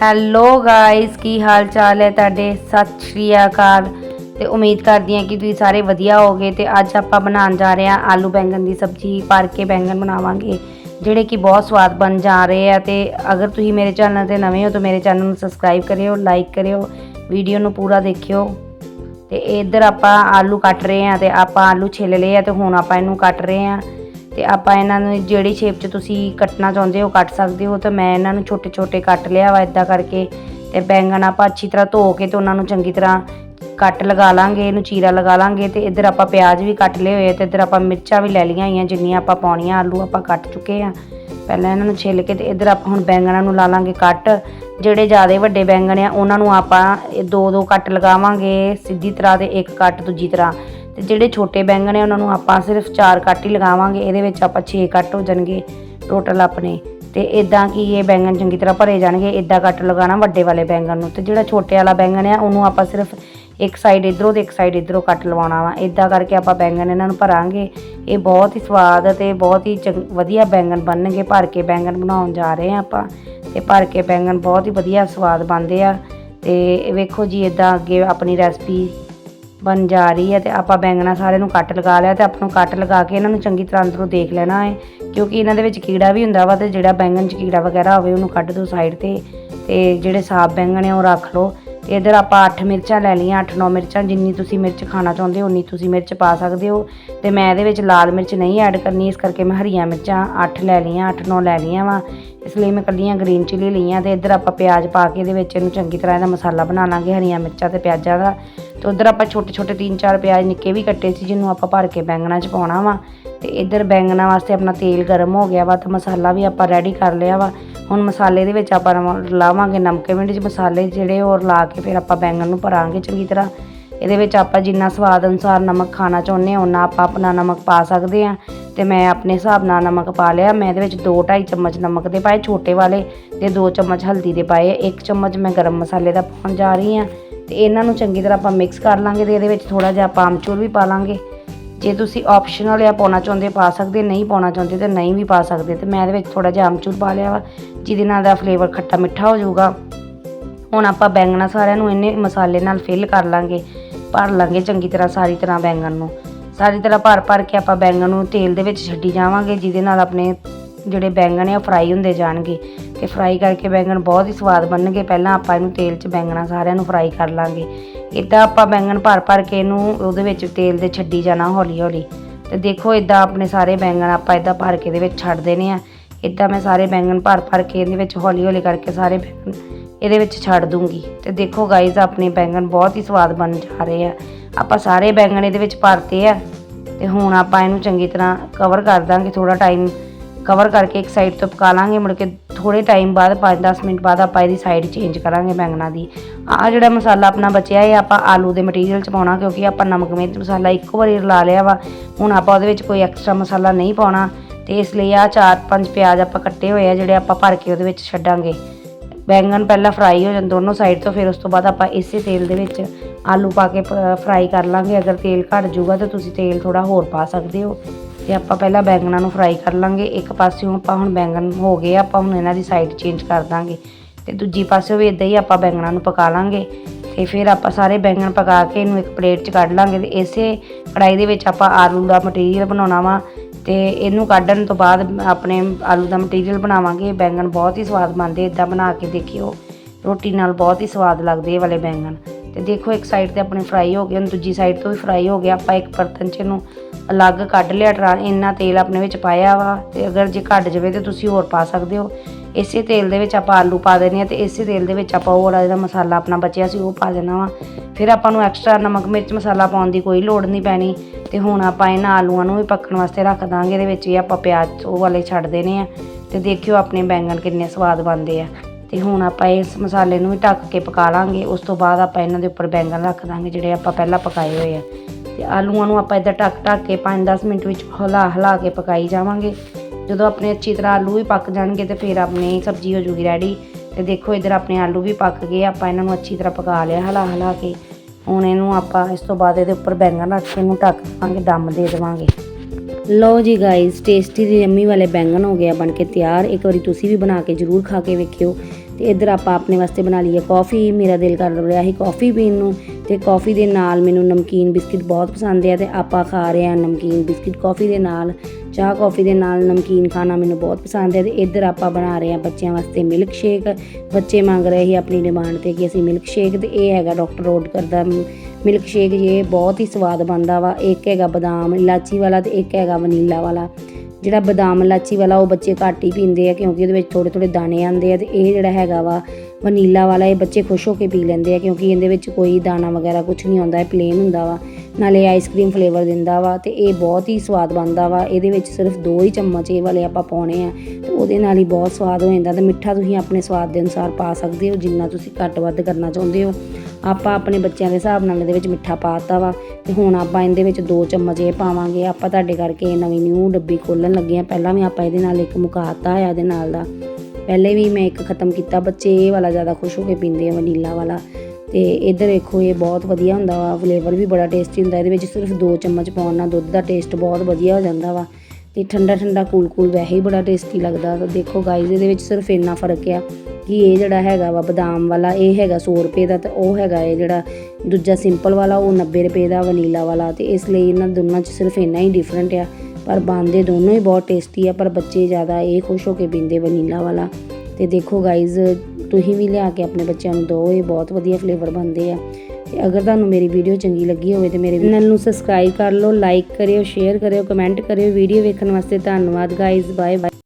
Hello guys ਕੀ ਹਾਲ ਚਾਲ ਹੈ ਤੁਹਾਡੇ? ਸਤਿ ਸ਼੍ਰੀ ਅਕਾਲ। ਤੇ ਉਮੀਦ ਕਰਦੀ ਹਾਂ ਕਿ ਤੁਸੀਂ ਸਾਰੇ ਵਧੀਆ ਹੋਗੇ ਤੇ ਅੱਜ ਆਪਾਂ ਬਣਾਉਣ ਜਾ ਰਹੇ ਹਾਂ ਆਲੂ ਬੈਂਗਣ ਦੀ ਸਬਜ਼ੀ ਭਰ ਕੇ ਬੈਂਗਣ ਬਣਾਵਾਂਗੇ, ਜਿਹੜੇ ਕਿ ਬਹੁਤ ਸਵਾਦ ਬਣ ਜਾ ਰਹੇ ਆ ਤੇ ਅਗਰ ਤੁਸੀਂ ਮੇਰੇ ਚੈਨਲ ਤੇ ਨਵੇਂ ਹੋ ਤਾਂ ਮੇਰੇ ਚੈਨਲ ਨੂੰ ਸਬਸਕ੍ਰਾਈਬ ਕਰਿਓ ਲਾਈਕ ਕਰਿਓ ਵੀਡੀਓ ਨੂੰ ਪੂਰਾ ਦੇਖਿਓ। ਤੇ ਇੱਧਰ ਆਪਾਂ ਆਲੂ ਕੱਟ ਰਹੇ ਆ ਤੇ ਆਪਾਂ ਆਲੂ ਛਿੱਲ ਲਏ ਆ ਤੇ ਹੁਣ ਆਪਾਂ ਇਹਨੂੰ ਕੱਟ ਰਹੇ ਆ ਤੇ ਆਪਾਂ ਇਹਨਾਂ ਨੂੰ ਜਿਹੜੀ ਸ਼ੇਪ 'ਚ ਤੁਸੀਂ ਕੱਟਣਾ ਚਾਹੁੰਦੇ ਹੋ ਕੱਟ ਸਕਦੇ ਹੋ, ਤਾਂ ਮੈਂ ਇਹਨਾਂ ਨੂੰ ਛੋਟੇ ਛੋਟੇ ਕੱਟ ਲਿਆ ਵਾ ਇਦਾਂ ਕਰਕੇ ਤੇ ਬੈਂਗਣ ਆਪਾਂ ਅੱਛੀ ਤਰ੍ਹਾਂ ਧੋ ਕੇ ਤੇ ਉਹਨਾਂ ਨੂੰ ਚੰਗੀ ਤਰ੍ਹਾਂ ਕੱਟ ਲਗਾ ਲਾਂਗੇ, ਇਹਨੂੰ ਚੀਰਾ ਲਗਾ ਲਾਂਗੇ ਤੇ ਇੱਧਰ ਆਪਾਂ ਪਿਆਜ਼ ਵੀ ਕੱਟ ਲਏ ਹੋਏ ਆ ਤੇ ਇੱਧਰ ਆਪਾਂ ਮਿਰਚਾਂ ਵੀ ਲੈ ਲਈਆਂ ਹੋਈਆਂ ਜਿੰਨੀਆਂ ਆਪਾਂ ਪਾਉਣੀਆਂ ਆਲੂ ਆਪਾਂ ਕੱਟ ਚੁੱਕੇ ਆ। ਪਹਿਲਾਂ ਇਹਨਾਂ ਨੂੰ ਛਿੱਲ ਕੇ ਤੇ ਇੱਧਰ ਆਪਾਂ ਹੁਣ ਬੈਂਗਣਾਂ ਨੂੰ ਲਾ ਲਾਂਗੇ ਕੱਟ। ਜਿਹੜੇ ਜ਼ਿਆਦਾ ਵੱਡੇ ਬੈਂਗਣ ਆ, ਉਹਨਾਂ ਨੂੰ ਆਪਾਂ ਇਹ ਦੋ ਦੋ ਕੱਟ ਲਗਾਵਾਂਗੇ, ਸਿੱਧੀ ਤਰ੍ਹਾਂ ਤੇ ਇੱਕ ਕੱਟ ਦੂਜੀ ਤਰ੍ਹਾਂ। ਤੇ ਜਿਹੜੇ ਛੋਟੇ ਬੈਂਗਣ ਆ ਉਹਨਾਂ ਨੂੰ ਆਪਾਂ ਸਿਰਫ ਚਾਰ ਕੱਟ ਹੀ ਲਗਾਵਾਂਗੇ, ਇਹਦੇ ਵਿੱਚ ਆਪਾਂ 6 ਕੱਟ ਹੋ ਜਾਣਗੇ ਟੋਟਲ ਆਪਣੇ। ਤੇ ਇਦਾਂ ਕਿ ਇਹ ਬੈਂਗਣ ਚੰਗੀ ਤਰ੍ਹਾਂ ਭਰੇ ਜਾਣਗੇ ਇਦਾਂ ਕੱਟ ਲਗਾਉਣਾ ਵੱਡੇ ਵਾਲੇ ਬੈਂਗਣ ਨੂੰ। ਤੇ ਜਿਹੜਾ ਛੋਟੇ ਵਾਲਾ ਬੈਂਗਣ ਆ, ਉਹਨੂੰ ਆਪਾਂ ਸਿਰਫ ਇੱਕ ਸਾਈਡ ਇਧਰੋਂ ਤੇ ਇੱਕ ਸਾਈਡ ਇਧਰੋਂ ਕੱਟ ਲਵਾਉਣਾ ਵਾ। ਇਦਾਂ ਕਰਕੇ ਆਪਾਂ ਬੈਂਗਣ ਇਹਨਾਂ ਨੂੰ ਭਰਾਂਗੇ। ਇਹ ਬਹੁਤ ਹੀ ਸਵਾਦ ਤੇ ਬਹੁਤ ਹੀ ਚੰਗ- ਵਧੀਆ ਬੈਂਗਣ ਬਣਨਗੇ। ਭਰ ਕੇ ਬੈਂਗਣ ਬਣਾਉਣ ਜਾ ਰਹੇ ਆ ਆਪਾਂ। ਤੇ ਭਰ ਕੇ ਬੈਂਗਣ ਬਹੁਤ ਹੀ ਵਧੀਆ ਸਵਾਦ ਬਣਦੇ ਆ। ਤੇ ਵੇਖੋ ਜੀ ਇਦਾਂ ਅੱਗੇ ਆਪਣੀ ਰੈਸਪੀ ਬਣ ਜਾ ਰਹੀ ਹੈ ਤੇ ਆਪਾਂ ਬੈਂਗਣਾ ਸਾਰੇ ਨੂੰ ਕੱਟ ਲਗਾ ਲਿਆ ਤੇ ਆਪਾਂ ਨੂੰ ਕੱਟ ਲਗਾ ਕੇ ਇਹਨਾਂ ਨੂੰ ਚੰਗੀ ਤਰ੍ਹਾਂ ਅੰਦਰੋਂ ਦੇਖ ਲੈਣਾ ਹੈ, ਕਿਉਂਕਿ ਇਹਨਾਂ ਦੇ ਵਿੱਚ ਕੀੜਾ ਵੀ ਹੁੰਦਾ ਵਾ ਤੇ ਜਿਹੜਾ ਬੈਂਗਣ 'ਚ ਕੀੜਾ ਵਗੈਰਾ ਹੋਵੇ ਉਹਨੂੰ ਕੱਢ ਦਿਓ ਸਾਈਡ ਤੇ ਤੇ ਜਿਹੜੇ ਸਾਫ਼ ਬੈਂਗਣ ਆ ਉਹ ਰੱਖ ਲਓ। ਤੇ ਇਧਰ ਆਪਾਂ 8 ਮਿਰਚਾਂ ਲੈ ਲਈਆਂ 8-9 ਮਿਰਚਾਂ, ਜਿੰਨੀ ਤੁਸੀਂ ਮਿਰਚ ਖਾਣਾ ਚਾਹੁੰਦੇ ਹੋ, ਉਨੀ ਤੁਸੀਂ ਮਿਰਚ ਪਾ ਸਕਦੇ ਹੋ। ਤੇ ਮੈਂ ਇਹਦੇ ਵਿੱਚ ਲਾਲ ਮਿਰਚ ਨਹੀਂ ਐਡ ਕਰਨੀ, ਇਸ ਕਰਕੇ ਮੈਂ ਹਰੀਆਂ ਮਿਰਚਾਂ 8 ਲੈ ਲਈਆਂ 8-9 ਲੈ ਲਈਆਂ ਵਾ। ਇਸ ਲਈ ਮੈਂ ਕੱਲੀਆਂ ਗ੍ਰੀਨ ਚਿਲੀ ਲਈਆਂ ਤੇ ਇਧਰ ਆਪਾਂ ਪਿਆਜ਼ ਪਾ ਕੇ ਇਹਦੇ ਵਿੱਚ ਇਹਨੂੰ ਚੰਗੀ ਤਰ੍ਹਾਂ ਇਹਦਾ ਮਸਾਲਾ ਬਣਾ ਲਾਂਗੇ, ਹਰੀਆਂ ਮਿਰਚਾਂ ਤੇ ਪਿਆਜ਼ਾਂ ਦਾ। ਤੇ ਉਧਰ ਆਪਾਂ ਛੋਟੇ ਛੋਟੇ 3-4 ਪਿਆਜ਼ ਨਿੱਕੇ ਵੀ ਕੱਟੇ ਸੀ, ਜਿਹਨੂੰ ਆਪਾਂ ਭਰ ਕੇ ਬੈਂਗਣਾ 'ਚ ਪਾਉਣਾ ਵਾ। ਤੇ ਇਧਰ ਬੈਂਗਣਾ ਵਾਸਤੇ ਆਪਣਾ ਤੇਲ ਗਰਮ ਹੋ ਗਿਆ ਵਾ ਤੇ ਮਸਾਲਾ ਵੀ ਆਪਾਂ ਰੈਡੀ ਕਰ ਲਿਆ ਵਾ। ਹੁਣ ਮਸਾਲੇ ਦੇ ਵਿੱਚ ਆਪਾਂ ਨਮਕ ਲਾਵਾਂਗੇ ਨਮਕ ਮਿੰਟ ਮਸਾਲੇ ਜਿਹੜੇ ਹੋਰ ਲਾ ਕੇ ਫਿਰ ਆਪਾਂ ਬੈਂਗਣ ਨੂੰ ਭਰਾਂਗੇ ਚੰਗੀ ਤਰ੍ਹਾਂ। ਇਹਦੇ ਵਿੱਚ ਆਪਾਂ ਜਿੰਨਾ ਸਵਾਦ ਅਨੁਸਾਰ ਨਮਕ ਖਾਣਾ ਚਾਹੁੰਦੇ ਹਾਂ ਉਹਨਾਂ ਆਪਾਂ ਆਪਣਾ ਨਮਕ ਪਾ ਸਕਦੇ ਹਾਂ। ਤੇ ਮੈਂ ਆਪਣੇ ਹਿਸਾਬ ਨਾਲ ਨਮਕ ਪਾ ਲਿਆ। ਮੈਂ ਇਹਦੇ ਵਿੱਚ 2-2.5 ਚਮਚ ਨਮਕ ਦੇ ਪਾਏ, ਛੋਟੇ ਵਾਲੇ ਤੇ 2 ਚਮਚ ਹਲਦੀ ਦੇ ਪਾਏ। 1 ਚਮਚ ਮੈਂ ਗਰਮ ਮਸਾਲੇ ਦਾ ਪਾਉਣ ਜਾ ਰਹੀ ਹਾਂ। ਤੇ ਇਹਨਾਂ ਨੂੰ ਚੰਗੀ ਤਰ੍ਹਾਂ ਆਪਾਂ ਮਿਕਸ ਕਰ ਲਾਂਗੇ ਤੇ ਇਹਦੇ ਵਿੱਚ ਥੋੜਾ ਜਿਹਾ ਆਪਾਂ ਆਮਚੂਰ ਵੀ ਪਾ ਲਾਂਗੇ। ਜੇ ਤੁਸੀਂ ਆਪਸ਼ਨਲ ਆ ਪਾਉਣਾ ਚਾਹੁੰਦੇ, ਪਾ ਸਕਦੇ, ਨਹੀਂ ਪਾਉਣਾ ਚਾਹੁੰਦੇ ਤੇ ਨਹੀਂ ਵੀ ਪਾ ਸਕਦੇ ਤੇ ਮੈਂ ਇਹਦੇ ਵਿੱਚ ਥੋੜਾ ਜਿਹਾ ਆਮਚੂਰ ਪਾ ਲਿਆ ਵਾ, ਜਿਹਦੇ ਨਾਲ ਦਾ ਫਲੇਵਰ ਖੱਟਾ ਮਿੱਠਾ ਹੋ ਜਾਊਗਾ। ਹੁਣ ਆਪਾਂ ਬੈਂਗਣਾ ਸਾਰਿਆਂ ਨੂੰ ਇਹਨੇ ਮਸਾਲੇ ਨਾਲ ਫਿਲ ਕਰ ਲਾਂਗੇ, ਭਰ ਲਾਂਗੇ ਚੰਗੀ ਤਰ੍ਹਾਂ ਸਾਰੀ ਤਰ੍ਹਾਂ ਬੈਂਗਣ ਨੂੰ। ਸਾਰੀ ਤਰ੍ਹਾਂ ਭਰ ਭਰ ਕੇ ਆਪਾਂ ਬੈਂਗਣ ਨੂੰ ਤੇਲ ਦੇ ਵਿੱਚ ਛੱਡੀ ਜਾਵਾਂਗੇ, ਜਿਹਦੇ ਨਾਲ ਆਪਣੇ ਜਿਹੜੇ ਬੈਂਗਣ ਆ ਫਰਾਈ ਹੁੰਦੇ ਜਾਣਗੇ। ਤੇ ਫਰਾਈ ਕਰਕੇ ਬੈਂਗਣ ਬਹੁਤ ਹੀ ਸਵਾਦ ਬਣਨਗੇ। ਪਹਿਲਾਂ ਆਪਾਂ ਇਹਨੂੰ ਤੇਲ 'ਚ ਬੈਂਗਣਾ, ਸਾਰਿਆਂ ਨੂੰ ਫਰਾਈ ਕਰ ਲਾਂਗੇ। ਇਦਾਂ ਆਪਾਂ ਬੈਂਗਣ ਭਰ ਭਰ ਕੇ ਇਹਨੂੰ ਉਹਦੇ ਵਿੱਚ ਤੇਲ ਦੇ ਛੱਡੀ ਜਾਣਾ ਹੌਲੀ ਹੌਲੀ ਤੇ ਦੇਖੋ ਇਦਾਂ ਆਪਣੇ ਸਾਰੇ ਬੈਂਗਣ ਆਪਾਂ ਇਦਾਂ ਭਰ ਕੇ ਦੇ ਵਿੱਚ ਛੱਡ ਦੇਣੇ ਆ। ਇਦਾਂ ਮੈਂ ਸਾਰੇ ਬੈਂਗਣ ਭਰ ਭਰ ਕੇ ਇਹਦੇ ਵਿੱਚ ਹੌਲੀ ਹੌਲੀ ਕਰਕੇ ਸਾਰੇ ਬੈਂਗਣ ਇਹਦੇ ਵਿੱਚ ਛੱਡ ਦੂੰਗੀ। ਤੇ ਦੇਖੋ ਗਾਈਜ਼ ਆਪਣੇ ਬੈਂਗਣ ਬਹੁਤ ਹੀ ਸਵਾਦ ਬਣ ਜਾ ਰਹੇ ਆ। ਆਪਾਂ ਸਾਰੇ ਬੈਂਗਣ ਇਹਦੇ ਵਿੱਚ ਭਰਤੇ ਆ। ਤੇ ਹੁਣ ਆਪਾਂ ਇਹਨੂੰ ਚੰਗੀ ਤਰ੍ਹਾਂ ਕਵਰ ਕਰ ਦਾਂਗੇ ਥੋੜਾ ਟਾਈਮ ਕਵਰ ਕਰਕੇ ਇੱਕ ਸਾਈਡ ਤੋਂ ਪਕਾ ਲਾਂਗੇ, ਮੁੜ ਕੇ ਥੋੜੇ ਟਾਈਮ ਬਾਅਦ 5-10 ਮਿੰਟ ਬਾਅਦ ਆਪਾਂ ਇਹਦੀ ਸਾਈਡ ਚੇਂਜ ਕਰਾਂਗੇ ਬੈਂਗਣਾ ਦੀ। ਆ ਜਿਹੜਾ ਮਸਾਲਾ ਆਪਣਾ ਬਚਿਆ ਹੈ ਆਪਾਂ ਆਲੂ ਦੇ ਮਟੀਰੀਅਲ ਚ ਪਾਉਣਾ, ਕਿਉਂਕਿ ਆਪਾਂ ਨਮਕ ਮਿਰਚ ਮਸਾਲਾ ਇੱਕੋ ਵਾਰੀ ਰਲਾ ਲਿਆ ਵਾ। ਹੁਣ ਆਪਾਂ ਉਹਦੇ ਵਿੱਚ ਕੋਈ ਐਕਸਟਰਾ ਮਸਾਲਾ ਨਹੀਂ ਪਾਉਣਾ ਤੇ ਇਸ ਲਈ ਆ ਚਾਰ ਪੰਜ ਪਿਆਜ਼ ਆਪਾਂ ਕੱਟੇ ਹੋਏ ਆ, ਜਿਹੜੇ ਆਪਾਂ ਭਰ ਕੇ ਉਹਦੇ ਵਿੱਚ ਛੱਡਾਂਗੇ। ਬੈਂਗਣ ਪਹਿਲਾਂ ਫਰਾਈ ਹੋ ਜਾਣ ਦੋਨੋਂ ਸਾਈਡ ਤੋਂ, ਫਿਰ ਉਸ ਤੋਂ ਬਾਅਦ ਆਪਾਂ ਇਸੇ ਤੇਲ ਦੇ ਵਿੱਚ ਆਲੂ ਪਾ ਕੇ ਫਰਾਈ ਕਰ ਲਾਂਗੇ। ਅਗਰ ਤੇਲ ਘੱਟ ਜਾਊਗਾ ਤਾਂ ਤੁਸੀਂ ਤੇਲ ਥੋੜਾ ਹੋਰ ਪਾ ਸਕਦੇ ਹੋ। ਤੇ ਆਪਾਂ ਪਹਿਲਾਂ ਬੈਂਗਣਾ ਨੂੰ ਫਰਾਈ ਕਰ ਲਾਂਗੇ। ਇੱਕ ਪਾਸਿਓਂ ਆਪਾਂ ਹੁਣ ਬੈਂਗਣ ਹੋ ਗਏ, ਆਪਾਂ ਹੁਣ ਇਹਨਾਂ ਦੀ ਸਾਈਡ ਚੇਂਜ ਕਰ ਦਾਂਗੇ। ਤੇ ਦੂਜੀ ਪਾਸਿਓਂ ਵੀ ਇਦਾਂ ਹੀ ਆਪਾਂ ਬੈਂਗਣਾ ਨੂੰ ਪਕਾ ਲਾਂਗੇ। ਤੇ ਫਿਰ ਆਪਾਂ ਸਾਰੇ ਬੈਂਗਣ ਪਕਾ ਕੇ ਇਹਨੂੰ ਇੱਕ ਪਲੇਟ 'ਚ ਕੱਢ ਲਾਂਗੇ ਤੇ ਇਸੇ ਕੜਾਈ ਦੇ ਵਿੱਚ ਆਪਾਂ ਆਲੂ ਦਾ ਮਟੀਰੀਅਲ ਬਣਾਉਣਾ ਵਾ। ਤੇ ਇਹਨੂੰ ਕੱਢਣ ਤੋਂ ਬਾਅਦ ਆਪਣੇ ਆਲੂ ਦਾ ਮਟੀਰੀਅਲ ਬਣਾਵਾਂਗੇ। ਬੈਂਗਣ ਬਹੁਤ ਹੀ ਸਵਾਦ ਬਣਦੇ ਇਦਾਂ ਬਣਾ ਕੇ ਦੇਖਿਓ। ਰੋਟੀ ਨਾਲ ਬਹੁਤ ਹੀ ਸਵਾਦ ਲੱਗਦੇ ਇਹ ਵਾਲੇ ਬੈਂਗਣ। ਤੇ ਦੇਖੋ ਇੱਕ ਸਾਈਡ ਤੇ ਆਪਣੇ ਫਰਾਈ ਹੋ ਗਏ, ਹੁਣ ਦੂਜੀ ਸਾਈਡ ਤੋਂ ਵੀ ਫਰਾਈ ਹੋ ਗਿਆ, ਆਪਾਂ ਇੱਕ ਬਰਤਨ 'ਚ ਇਹਨੂੰ ਅਲੱਗ ਕੱਢ ਲਿਆ, ਟਰਾ ਇੰਨਾ ਤੇਲ ਆਪਣੇ ਵਿੱਚ ਪਾਇਆ ਵਾ, ਤੇ ਅਗਰ ਜੇ ਘੱਟ ਜਾਵੇ ਤੇ ਤੁਸੀਂ ਹੋਰ ਪਾ ਸਕਦੇ ਹੋ। ਇਸੇ ਤੇਲ ਦੇ ਵਿੱਚ ਆਪਾਂ ਆਲੂ ਪਾ ਦੇਣੇ ਆ ਤੇ ਇਸੇ ਤੇਲ ਦੇ ਵਿੱਚ ਆਪਾਂ ਉਹ ਵਾਲਾ ਜਿਹੜਾ ਮਸਾਲਾ ਆਪਣਾ ਬਚਿਆ ਸੀ ਉਹ ਪਾ ਦੇਣਾ ਵਾ। ਫਿਰ ਆਪਾਂ ਨੂੰ ਐਕਸਟਰਾ ਨਮਕ ਮਿਰਚ ਮਸਾਲਾ ਪਾਉਣ ਦੀ ਕੋਈ ਲੋੜ ਨਹੀਂ ਪੈਣੀ ਤੇ ਹੁਣ ਆਪਾਂ ਇਹਨਾਂ ਆਲੂਆਂ ਨੂੰ ਵੀ ਪੱਕਣ ਵਾਸਤੇ ਰੱਖ ਦਾਂਗੇ, ਇਹਦੇ ਵਿੱਚ ਵੀ ਆਪਾਂ ਪਿਆਜ਼ ਉਹ ਵਾਲੇ ਛੱਡ ਦੇਣੇ ਆ ਤੇ ਦੇਖਿਓ ਆਪਣੇ ਬੈਂਗਣ ਕਿੰਨੇ ਸਵਾਦ ਬਣਦੇ ਆ। ਤੇ ਹੁਣ ਆਪਾਂ ਇਸ ਮਸਾਲੇ ਨੂੰ ਵੀ ਢੱਕ ਕੇ ਪਕਾ ਲਾਂਗੇ। ਉਸ ਤੋਂ ਬਾਅਦ ਆਪਾਂ ਇਹਨਾਂ ਦੇ ਉੱਪਰ ਬੈਂਗਣ ਰੱਖ ਦਾਂਗੇ, ਜਿਹੜੇ ਆਪਾਂ ਪਹਿਲਾਂ ਪਕਾਏ ਹੋਏ ਆ। ਤੇ ਆਲੂਆਂ ਨੂੰ ਆਪਾਂ ਇੱਧਰ ਢੱਕ ਢੱਕ ਕੇ 5-10 ਮਿੰਟ ਵਿੱਚ ਹਲਾ ਹਿਲਾ ਕੇ ਪਕਾਈ ਜਾਵਾਂਗੇ। ਜਦੋਂ ਆਪਣੇ ਅੱਛੀ ਤਰ੍ਹਾਂ ਆਲੂ ਵੀ ਪੱਕ ਜਾਣਗੇ ਤੇ ਫਿਰ ਆਪਣੀ ਸਬਜ਼ੀ ਹੋ ਜੂਗੀ ਰੈਡੀ ਤੇ ਦੇਖੋ ਇੱਧਰ ਆਪਣੇ ਆਲੂ ਵੀ ਪੱਕ ਗਏ, ਆਪਾਂ ਇਹਨਾਂ ਨੂੰ ਅੱਛੀ ਤਰ੍ਹਾਂ ਪਕਾ ਲਿਆ ਹਿਲਾ ਹਿਲਾ ਕੇ। ਹੁਣ ਇਹਨੂੰ ਆਪਾਂ ਇਸ ਤੋਂ ਬਾਅਦ ਇਹਦੇ ਉੱਪਰ ਬੈਂਗਣ ਰੱਖ ਕੇ ਇਹਨੂੰ ਢੱਕ ਦੇਵਾਂਗੇ ਦਮ ਦੇ ਦੇਵਾਂਗੇ। ਲਓ ਜੀ ਗਾਇਸ ਟੇਸਟੀ ਤੇ ਯੰਮੀ ਵਾਲੇ ਬੈਂਗਣ ਹੋ ਗਿਆ ਬਣ ਕੇ ਤਿਆਰ। ਇੱਕ ਵਾਰੀ ਤੁਸੀਂ ਵੀ ਬਣਾ ਕੇ ਜਰੂਰ ਖਾ ਕੇ ਵੇਖਿਓ। ਤੇ ਇੱਧਰ ਆਪਾਂ ਆਪਣੇ ਵਾਸਤੇ ਬਣਾ ਲਈਏ ਕਾਫੀ ਮੇਰਾ ਦਿਲ ਕਰ ਰਿਹਾ ਸੀ ਕਾਫੀ ਪੀਣ ਨੂੰ ਤੇ ਕਾਫੀ ਦੇ ਨਾਲ ਮੈਨੂੰ ਨਮਕੀਨ ਬਿਸਕਿਟ ਬਹੁਤ ਪਸੰਦ ਆ ਤੇ ਆਪਾਂ ਖਾ ਰਹੇ ਹਾਂ ਨਮਕੀਨ ਬਿਸਕਿਟ। ਕਾਫੀ ਦੇ ਨਾਲ, ਚਾਹ ਕਾਫੀ ਦੇ ਨਾਲ ਨਮਕੀਨ ਖਾਣਾ ਮੈਨੂੰ ਬਹੁਤ ਪਸੰਦ ਹੈ ਤੇ ਇੱਧਰ ਆਪਾਂ ਬਣਾ ਰਹੇ ਹਾਂ ਬੱਚਿਆਂ ਵਾਸਤੇ ਮਿਲਕ ਸ਼ੇਕ ਬੱਚੇ ਮੰਗ ਰਹੇ ਸੀ ਆਪਣੀ ਡਿਮਾਂਡ ਤੇ ਕਿ ਅਸੀਂ ਮਿਲਕ ਸ਼ੇਕ ਤੇ ਇਹ ਹੈਗਾ ਡਾਕਟਰ ਓਟਕਰ ਦਾ ਮਿਲਕ ਸ਼ੇਕ ਇਹ ਬਹੁਤ ਹੀ ਸਵਾਦ ਬਣਦਾ ਵਾ, ਇੱਕ ਹੈਗਾ ਬਦਾਮ ਇਲਾਚੀ ਵਾਲਾ ਤੇ ਇੱਕ ਹੈਗਾ ਵਨੀਲਾ ਵਾਲਾ। ਜਿਹੜਾ ਬਦਾਮ ਇਲਾਚੀ ਵਾਲਾ ਉਹ ਬੱਚੇ ਘੱਟ ਹੀ ਪੀਂਦੇ ਆ ਕਿਉਂਕਿ ਉਹਦੇ ਵਿੱਚ ਥੋੜੇ ਥੋੜੇ ਦਾਣੇ ਆਉਂਦੇ ਆ ਤੇ ਇਹ ਜਿਹੜਾ ਹੈਗਾ ਵਾ ਵਨੀਲਾ ਵਾਲਾ ਇਹ ਬੱਚੇ ਖੁਸ਼ ਹੋ ਕੇ ਪੀ ਲੈਂਦੇ ਆ ਕਿਉਂਕਿ ਇਹਦੇ ਵਿੱਚ ਕੋਈ ਦਾਣਾ ਵਗੈਰਾ ਕੁਝ ਨਹੀਂ ਆਉਂਦਾ, ਇਹ ਪਲੇਨ ਹੁੰਦਾ ਵਾ। ਨਾਲੇ ਆਈਸਕ੍ਰੀਮ ਫਲੇਵਰ ਦਿੰਦਾ ਵਾ ਤੇ ਇਹ ਬਹੁਤ ਹੀ ਸਵਾਦ ਬਣਦਾ ਵਾ। ਇਹਦੇ ਵਿੱਚ ਸਿਰਫ ਦੋ ਹੀ ਚਮਚ ਇਹ ਵਾਲੇ ਆਪਾਂ ਪਾਉਣੇ ਆ। ਤੇ ਉਹਦੇ ਨਾਲ ਹੀ ਬਹੁਤ ਸਵਾਦ ਹੋ ਜਾਂਦਾ ਤੇ ਮਿੱਠਾ ਤੁਸੀਂ ਆਪਣੇ ਸਵਾਦ ਦੇ ਅਨੁਸਾਰ ਪਾ ਸਕਦੇ ਹੋ, ਜਿੰਨਾ ਤੁਸੀਂ ਘੱਟ ਵੱਧ ਕਰਨਾ ਚਾਹੁੰਦੇ ਹੋ। ਆਪਾਂ ਆਪਣੇ ਬੱਚਿਆਂ ਦੇ ਹਿਸਾਬ ਨਾਲ ਇਹਦੇ ਵਿੱਚ ਮਿੱਠਾ ਪਾਤਾ ਵਾ। ਤੇ ਹੁਣ ਆਪਾਂ ਇਹਦੇ ਵਿੱਚ ਦੋ ਚਮਚ ਇਹ ਪਾਵਾਂਗੇ। ਆਪਾਂ ਤੁਹਾਡੇ ਕਰਕੇ ਨਵੀਂ ਨਿਊ ਡੱਬੀ ਖੋਲਣ ਲੱਗੇ ਆ। ਪਹਿਲਾਂ ਵੀ ਆਪਾਂ ਇਹਦੇ ਨਾਲ ਇੱਕ ਮੁਕਾਤਾ ਆ ਇਹਦੇ ਨਾਲ ਦਾ। ਪਹਿਲੇ ਵੀ ਮੈਂ ਇੱਕ ਖਤਮ ਕੀਤਾ। ਬੱਚੇ ਇਹ ਵਾਲਾ ਜ਼ਿਆਦਾ ਖੁਸ਼ ਹੋ ਕੇ ਪੀਂਦੇ ਆ, ਵਨੀਲਾ ਵਾਲਾ। ਤੇ ਇੱਧਰ ਦੇਖੋ ਇਹ ਬਹੁਤ ਵਧੀਆ ਹੁੰਦਾ ਵਾ ਫਲੇਵਰ ਵੀ ਬੜਾ ਟੇਸਟੀ ਹੁੰਦਾ, ਇਹਦੇ ਵਿੱਚ ਸਿਰਫ ਦੋ ਚਮਚ ਪਾਉਣ ਨਾਲ ਦੁੱਧ ਦਾ ਟੇਸਟ ਬਹੁਤ ਵਧੀਆ ਹੋ ਜਾਂਦਾ ਵਾ ਤੇ ਠੰਡਾ ਠੰਡਾ ਕੂਲ ਕੂਲ ਵੈਸੇ ਹੀ ਬੜਾ ਟੇਸਟੀ ਲੱਗਦਾ ਤਾਂ ਦੇਖੋ ਗਾਈਜ਼ ਇਹਦੇ ਵਿੱਚ ਸਿਰਫ ਇੰਨਾ ਫ਼ਰਕ ਆ ਕਿ ਇਹ ਜਿਹੜਾ ਹੈਗਾ ਵਾ ਬਦਾਮ ਵਾਲਾ, ਇਹ ਹੈਗਾ 100 ਰੁਪਏ ਦਾ ਤੇ ਉਹ ਹੈਗਾ ਇਹ ਜਿਹੜਾ ਦੂਜਾ ਸਿੰਪਲ ਵਾਲਾ, ਉਹ 90 ਰੁਪਏ ਦਾ ਵਨੀਲਾ ਵਾਲਾ ਤੇ ਇਸ ਲਈ ਇਹਨਾਂ ਦੋਨਾਂ 'ਚ ਸਿਰਫ ਇੰਨਾ ਹੀ ਡਿਫਰੈਂਟ ਆ। ਪਰ ਬਣਦੇ ਦੋਨੋਂ ਹੀ ਬਹੁਤ ਟੇਸਟੀ ਆ, ਪਰ ਬੱਚੇ ਜ਼ਿਆਦਾ ਇਹ ਖੁਸ਼ ਹੋ ਕੇ ਪੀਂਦੇ ਵਨੀਲਾ ਵਾਲਾ। ਤੇ ਦੇਖੋ ਗਾਈਜ਼ ਤੁਸੀਂ ਵੀ ਲਿਆ ਕੇ ਆਪਣੇ ਬੱਚਿਆਂ ਨੂੰ ਦਿਓ, ਇਹ ਬਹੁਤ ਵਧੀਆ ਫਲੇਵਰ ਬਣਦੇ ਆ। ਤੇ ਅਗਰ ਤੁਹਾਨੂੰ ਮੇਰੀ ਵੀਡੀਓ ਚੰਗੀ ਲੱਗੀ ਹੋਵੇ ਤੇ ਮੇਰੇ ਚੈਨਲ ਨੂੰ ਸਬਸਕ੍ਰਾਈਬ ਕਰ ਲਓ ਲਾਈਕ ਕਰਿਓ ਸ਼ੇਅਰ ਕਰਿਓ ਕਮੈਂਟ ਕਰਿਓ। ਵੀਡੀਓ ਵੇਖਣ ਵਾਸਤੇ ਧੰਨਵਾਦ ਗਾਈਜ਼ ਬਾਏ ਬਾਏ